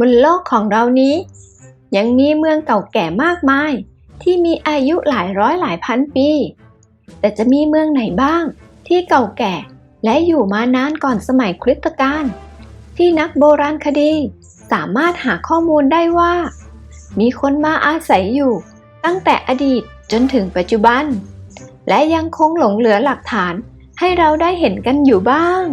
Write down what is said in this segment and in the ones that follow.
บนโลกของเรานี้ ยังมีเมืองเก่าแก่มากมาย ที่มีอายุหลายร้อยหลายพันปี แต่จะมีเมืองไหนบ้าง ที่เก่าแก่และอยู่มานานก่อนสมัยคริสตกาลที่นักโบราณคดีสามารถหาข้อมูลได้ว่า มีคนมาอาศัยอยู่ ตั้งแต่อดีตจนถึงปัจจุบัน และยังคงหลงเหลือหลักฐานให้เราได้เห็นกันอยู่บ้าง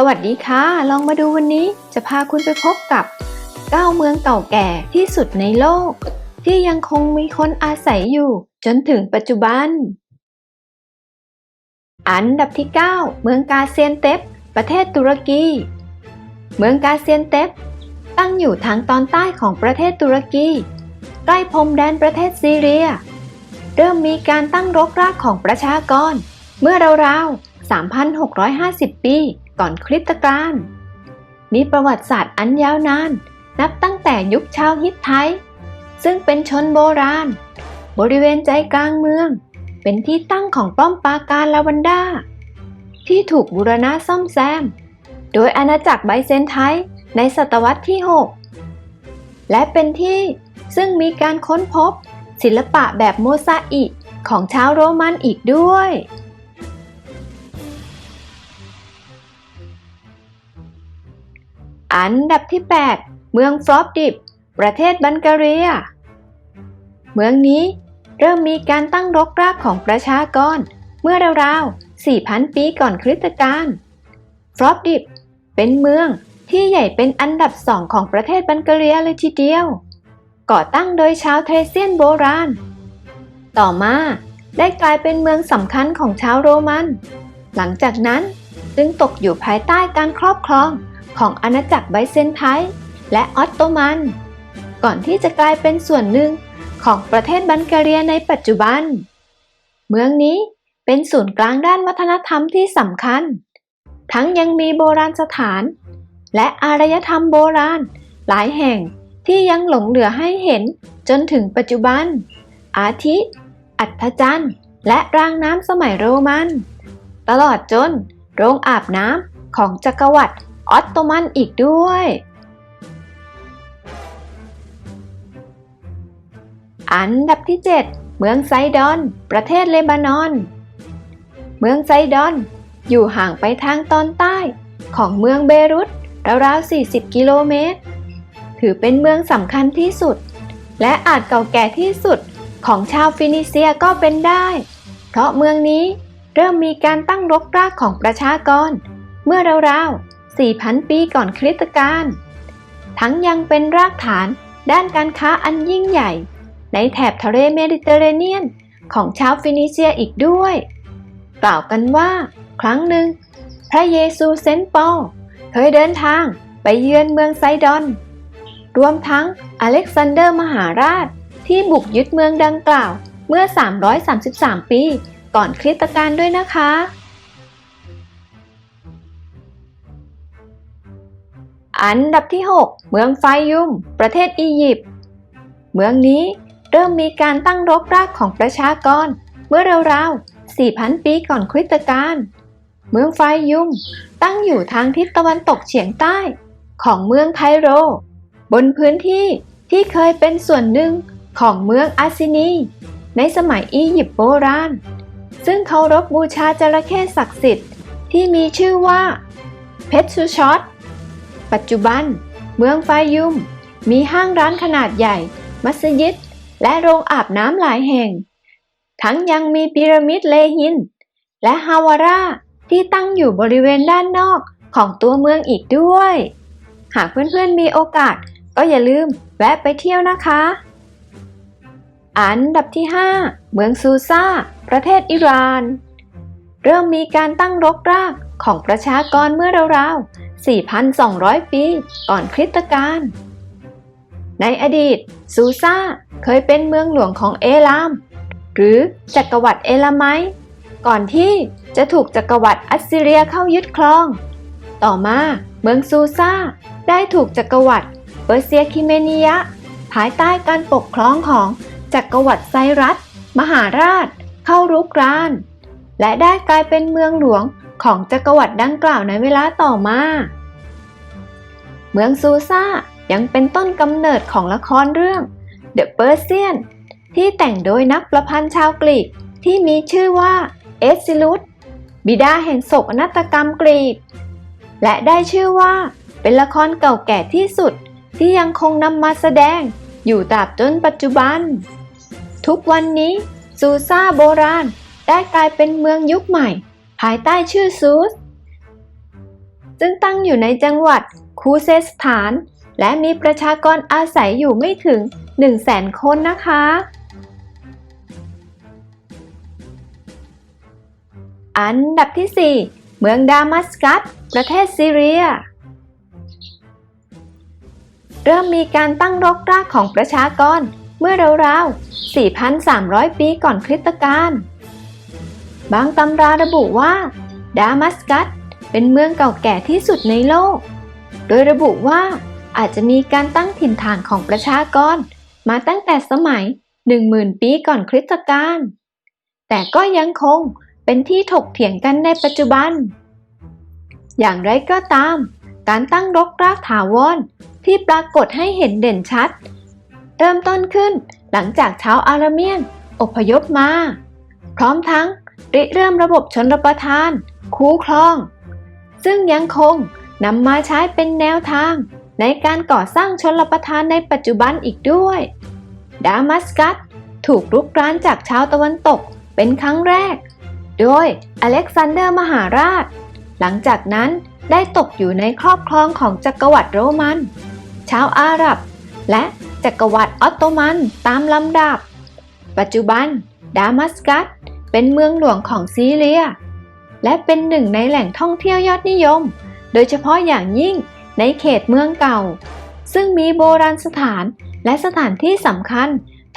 สวัสดีค่ะ ลองมาดูวันนี้จะพาคุณไปพบกับ 9 เมืองเก่าแก่ที่สุดในโลก ที่ยังคงมีคนอาศัยอยู่จนถึงปัจจุบัน อันดับที่ 9 เมืองกาเซียนเตปประเทศตุรกี เมืองกาเซียนเตปตั้งอยู่ทางตอนใต้ของประเทศตุรกี ใกล้พรมแดนประเทศซีเรีย เริ่มมีการตั้งรกรากของประชากร เมื่อราวๆ3,650 ปี ก่อนคริสตกาลมีประวัติศาสตร์อันยาวนาน นับตั้งแต่ยุคชาวฮิตไทย ซึ่งเป็นชนโบราณ บริเวณใจกลางเมือง เป็นที่ตั้งของป้อมปราการลาวันดา ที่ถูกบูรณะซ่อมแซม โดยอาณาจักรไบเซนไทในศตวรรษที่ 6 และเป็นที่ซึ่งมีการค้นพบศิลปะแบบโมซาอิกของชาวโรมันอีกด้วย อันดับที่ 8 เมืองฟลอปดิบ ประเทศบัลแกเรีย เมืองนี้เริ่มมีการตั้งรกรากของประชากร เมื่อราวๆ 4,000 ปีก่อนคริสตกาลฟลอปดิบเป็นเมืองที่ใหญ่เป็นอันดับสองของประเทศบัลแกเรียเลยทีเดียว ก่อตั้งโดยชาวเทรเซียนโบราณ ต่อมาได้กลายเป็นเมืองสำคัญของชาวโรมัน หลังจากนั้นจึงตกอยู่ภายใต้การครอบครอง ของอาณาจักรไบเซนไทน์และออตโตมัน ก่อนที่จะกลายเป็นส่วนหนึ่งของประเทศบัลแกเรียในปัจจุบัน เมืองนี้เป็นศูนย์กลางด้านวัฒนธรรมที่สำคัญ ทั้งยังมีโบราณสถาน และอารยธรรมโบราณ หลายแห่งที่ยังหลงเหลือให้เห็นจนถึงปัจจุบัน อาทิ อัฐจันทร์ และรางน้ำสมัยโรมัน ตลอดจนโรงอาบน้ำของจักรวรรดิ ออตโตมันอีกด้วย อันดับที่ 7 เมืองไซดอน ประเทศเลบานอน เมืองไซดอน อยู่ห่างไปทางตอนใต้ ของเมืองเบรุตราวๆ 40 กิโลเมตร ถือเป็นเมืองสำคัญที่สุด และอาจเก่าแก่ที่สุดของชาวฟินิเซียก็เป็นได้ เพราะเมืองนี้เริ่มมีการตั้งรกรากของประชากร เมื่อราวๆ 4,000 ปีก่อนคริสตกาล ทั้งยังเป็นรากฐานด้านการค้าอันยิ่งใหญ่ ในแถบทะเลเมดิเตอร์เรเนียนของชาวฟินิเซียอีกด้วย กล่าวกันว่า ครั้งหนึ่ง พระเยซูเซนต์ปอลเคยเดินทางไปเยือนเมืองไซดอน รวมทั้งอเล็กซานเดอร์มหาราชที่บุกยึดเมืองดังกล่าวเมื่อ 333 ปีก่อนคริสตกาลด้วยนะคะ อันดับที่ 6 เมืองไฟยุม ประเทศอียิปต์ เมืองนี้เริ่มมีการตั้งรกรากของประชากร เมื่อราวๆ 4,000 ปีก่อนคริสตกาล เมืองไฟยุมตั้งอยู่ทางทิศตะวันตกเฉียงใต้ ของเมืองไคโร บนพื้นที่ที่เคยเป็นส่วนหนึ่งของเมืองอาซินี ในสมัยอียิปต์โบราณ ซึ่งเคารพบูชาจระเข้ศักดิ์สิทธิ์ที่มีชื่อว่าเพชชูชอต ปัจจุบัน เมืองไฟยุม มีห้างร้านขนาดใหญ่ มัสยิด และโรงอาบน้ำหลายแห่ง ทั้งยังมีพีระมิดเลหิน และฮาวาราที่ตั้งอยู่บริเวณด้านนอกของตัวเมืองอีกด้วย หากเพื่อนๆมีโอกาสก็อย่าลืมแวะไปเที่ยวนะคะ อันดับที่ 5 เมืองซูซาประเทศอิหร่าน เริ่มมีการตั้งรกรากของประชากรเมื่อราวๆ 4,200 ปี ก่อนคริสตกาล ในอดีต ซูซาเคยเป็นเมืองหลวงของเอลาม หรือจักรวรรดิเอลามต์ก่อนที่จะถูกจักรวรรดิอัสซีเรียเข้ายึดครอง ต่อมาเมืองซูซาได้ถูกจักรวรรดิเปอร์เซียคิเมเนียภายใต้การปกครองของจักรวรรดิไซรัส มหาราช เข้ารุกราน และได้กลายเป็นเมืองหลวง ของจักรวรรดิดังกล่าวในเวลาต่อมา เมืองซูซายังเป็นต้นกำเนิดของละครเรื่อง The Persian ที่แต่งโดยนักประพันธ์ชาวกรีกที่มีชื่อว่าเอสซิลุสบิดาแห่งโศกนาฏกรรมกรีก และได้ชื่อว่าเป็นละครเก่าแก่ที่สุดที่ยังคงนำมาแสดงอยู่ตราบจนปัจจุบัน ทุกวันนี้ซูซาโบราณได้กลายเป็นเมืองยุคใหม่ ภายใต้ชื่อซูสซึ่งตั้งอยู่ในจังหวัดคูเซสถาน และมีประชากรอาศัยอยู่ไม่ถึง 1 0 0 0 0แสนคนนะคะ อันดับที่ 4 เมืองดามัสกัส ประเทศซีเรีย เริ่มมีการตั้งรกรากของประชากรเมื่อราวๆ 4,300 ปีก่อนคริสตกาล บางตำราระบุว่า ดามัสกัสเป็นเมืองเก่าแก่ที่สุดในโลก โดยระบุว่าอาจจะมีการตั้งถิ่นฐานของประชากร มาตั้งแต่สมัย 10,000 ปีก่อนคริสตกาล แต่ก็ยังคงเป็นที่ถกเถียงกันในปัจจุบัน อย่างไรก็ตาม การตั้งรกรากถาวรที่ปรากฏให้เห็นเด่นชัด เริ่มต้นขึ้นหลังจากชาวอาราเมียน อพยพมา พร้อมทั้ง ริเริ่มระบบชนรประทาน คูคลอง ซึ่งยังคงนำมาใช้เป็นแนวทาง ในการก่อสร้างชนรประทานในปัจจุบันอีกด้วย ดามัสกัสถูกรุกรานจากชาวตะวันตกเป็นครั้งแรก โดยอเล็กซานเดอร์มหาราช หลังจากนั้นได้ตกอยู่ในครอบครองของจักรวรรดิโรมัน ชาวอาหรับ และจักรวรรดิออตโตมันตามลำดับ ปัจจุบัน ดามัสกัส เป็นเมืองหลวงของซีเรีย และเป็นหนึ่งในแหล่งท่องเที่ยวยอดนิยม โดยเฉพาะอย่างยิ่งในเขตเมืองเก่า ซึ่งมีโบราณสถานและสถานที่สำคัญ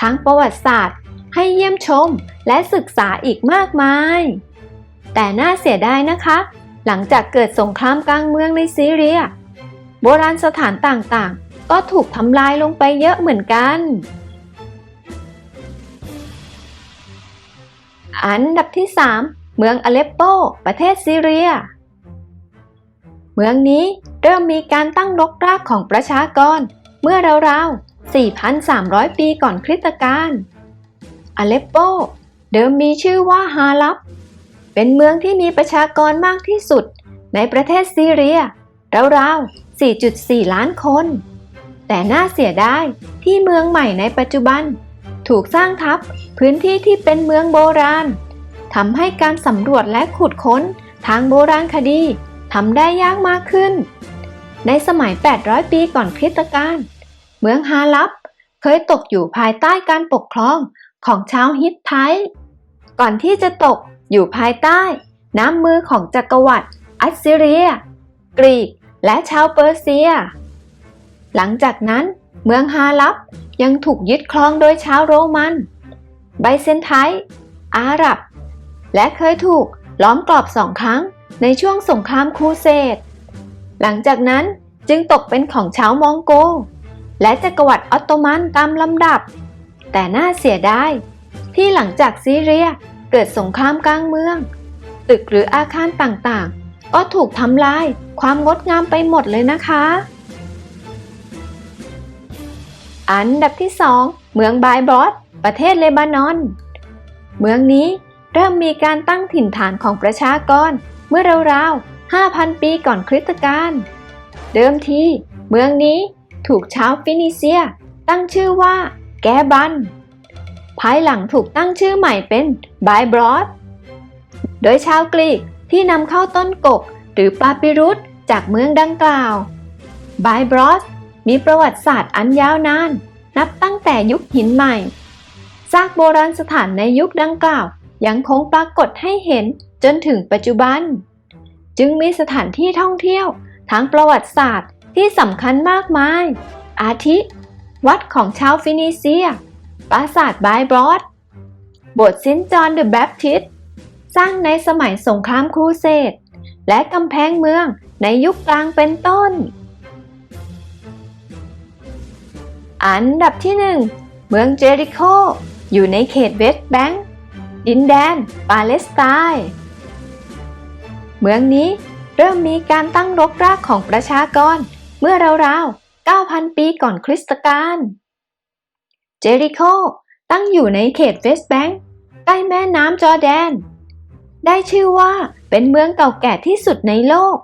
ทางประวัติศาสตร์ ให้เยี่ยมชมและศึกษาอีกมากมาย แต่น่าเสียดายนะคะ หลังจากเกิดสงครามกลางเมืองในซีเรีย โบราณสถานต่างๆ ก็ถูกทำลายลงไปเยอะเหมือนกัน อันดับที่ 3 เมืองอเลปโป ประเทศซีเรีย เมืองนี้เริ่มมีการตั้งรกรากของประชากร เมื่อราวๆ 4,300 ปีก่อนคริสตกาลอเลปโป เดิมมีชื่อว่าฮาลับ เป็นเมืองที่มีประชากรมากที่สุด ในประเทศซีเรีย ราวๆ 4.4 ล้านคน แต่น่าเสียดายที่เมืองใหม่ในปัจจุบัน ถูกสร้างทับพื้นที่ที่เป็นเมืองโบราณทำให้การสำรวจและขุดค้นทางโบราณคดีทำได้ยากมากขึ้น ในสมัย 800 ปีก่อนคริสตกาลเมืองฮาลับเคยตกอยู่ภายใต้การปกครองของชาวฮิตไทต์ก่อนที่จะตกอยู่ภายใต้ น้ำมือของจักรวรรดิอัสซีเรีย กรีก และชาวเปอร์เซีย หลังจากนั้น เมืองฮาลับ ยังถูกยึดครองโดยชาวโรมัน ไบเซนไทต์อาหรับ และเคยถูกล้อมกรอบสองครั้งในช่วงสงครามครูเสดหลังจากนั้นจึงตกเป็นของชาวมองโก และจักรวรรดิออตโตมันตามลำดับ แต่น่าเสียดายที่หลังจากซีเรียเกิดสงครามกลางเมือง ตึกหรืออาคารต่างๆ ก็ถูกทำลายความงดงามไปหมดเลยนะคะ อันดับที่ 2 เมืองบายบรอสประเทศเลบานอน เมืองนี้เริ่มมีการตั้งถิ่นฐานของประชากร เมื่อราวๆ 5,000 ปีก่อนคริสตกาล เดิมที เมืองนี้ถูกชาวฟินิเซีย ตั้งชื่อว่า แกบัน ภายหลังถูกตั้งชื่อใหม่เป็นบายบรอสโดยชาวกรีกที่นำเข้าต้นกก หรือปาปิรุสจากเมืองดังกล่าวบายบรอส มีประวัติศาสตร์อันยาวนาน นับตั้งแต่ยุคหินใหม่ ซากโบราณสถานในยุคดังกล่าว ยังคงปรากฏให้เห็นจนถึงปัจจุบัน จึงมีสถานที่ท่องเที่ยวทางประวัติศาสตร์ที่สำคัญมากมาย อาทิ วัดของชาวฟินิเซีย ปราสาทบายบรอสโบสถ์ซินจอนเดอะแบปทิสสร้างในสมัยสงครามครูเสดและกำแพงเมืองในยุคกลางเป็นต้น อันดับที่หนึ่งเมืองเจริโค อยู่ในเขตเวสต์แบงก์ดินแดนปาเลสไตน์เมืองนี้เริ่มมีการตั้งรกรากของประชากร เมื่อราวๆ 9,000 ปีก่อนคริสตกาล เจริโคตั้งอยู่ในเขตเวสต์แบงก์ใกล้แม่น้ำจอร์แดน ได้ชื่อว่าเป็นเมืองเก่าแก่ที่สุดในโลก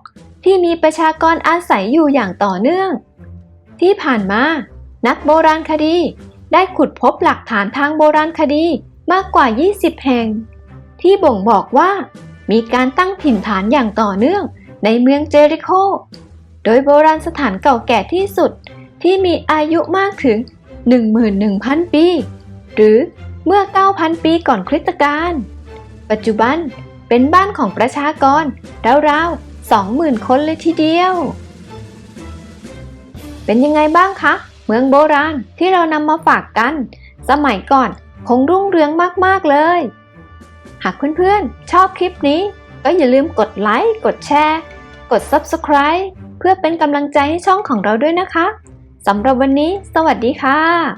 ที่มีประชากรอาศัยอยู่อย่างต่อเนื่อง ที่ผ่านมา นักโบราณคดี ได้ขุดพบหลักฐานทางโบราณคดีมากกว่า 20 แห่ง ที่บ่งบอกว่า มีการตั้งถิ่นฐานอย่างต่อเนื่องในเมืองเจริโค โดยโบราณสถานเก่าแก่ที่สุดที่มีอายุมากถึง 11,000 ปี หรือเมื่อ 9,000 ปีก่อนคริสตกาล ปัจจุบันเป็นบ้านของประชากรราวๆ20,000 คนเลยทีเดียว เป็นยังไงบ้างคะ เมืองโบราณที่เรานำมาฝากกัน สมัยก่อนคงรุ่งเรืองมากๆเลย หากเพื่อนๆ ชอบคลิปนี้ ก็อย่าลืมกดไลค์ กดแชร์ กด Subscribe เพื่อเป็นกำลังใจให้ช่องของเราด้วยนะคะ สำหรับวันนี้ สวัสดีค่ะ